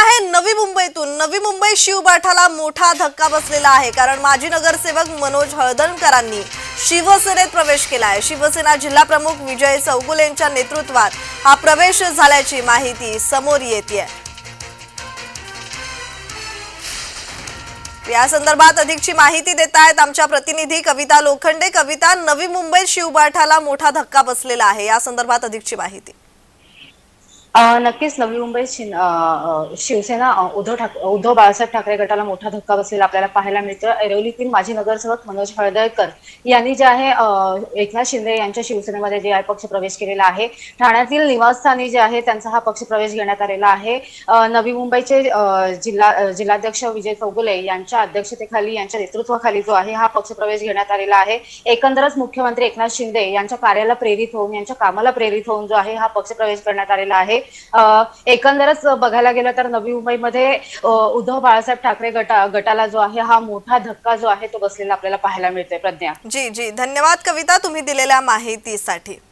आहे नवी मुंबईतून. नवी मुंबई शिवबाठाला मोठा धक्का बसलेला आहे. कारण माजी नगरसेवक मनोज हळदणकरांनी शिवसेनेत प्रवेश केला आहे शिवसेना जिल्हा प्रमुख विजय चौगुले यांच्या नेतृत्वात हा प्रवेश झाल्याची माहिती समोर येते या संदर्भात अधिकची माहिती देत आहेत आमच्या प्रतिनिधी कविता लोखंडे. कविता नवी मुंबईत शिवबाठाला मोठा धक्का बसलेला आहे. या संदर्भात अधिकची माहिती. नक्कीच नवी मुंबई शिवसेना उद्धव ठाक उद्धव बाळासाहेब ठाकरे गटाला मोठा धक्का बसलेला आपल्याला पाहायला मिळतं ऐरोलीतील माजी नगरसेवक मनोज हळदळकर यांनी जे आहे एकनाथ शिंदे यांच्या शिवसेनेमध्ये जे आहे पक्ष प्रवेश केलेला आहे ठाण्यातील निवासस्थानी जे आहे त्यांचा हा पक्ष प्रवेश घेण्यात आलेला आहे. नवी मुंबईचे जिल्हा जिल्हाध्यक्ष विजय चौगुले यांच्या अध्यक्षतेखाली यांच्या नेतृत्वाखाली जो आहे हा पक्ष प्रवेश घेण्यात आलेला आहे. एकंदरच मुख्यमंत्री एकनाथ शिंदे यांच्या कार्याला प्रेरित होऊन यांच्या कामाला प्रेरित होऊन जो आहे हा पक्ष प्रवेश करण्यात आलेला आहे. एकंदरच बघायला गेलं तर नवी मुंबईमध्ये उद्धव बाळासाहेब ठाकरे गटा गटाला जो आहे हा मोठा धक्का जो आहे तो बसलेला आपल्याला पाहायला मिळतोय प्रज्ञा. जी जी. धन्यवाद कविता तुम्ही दिलेल्या माहितीसाठी.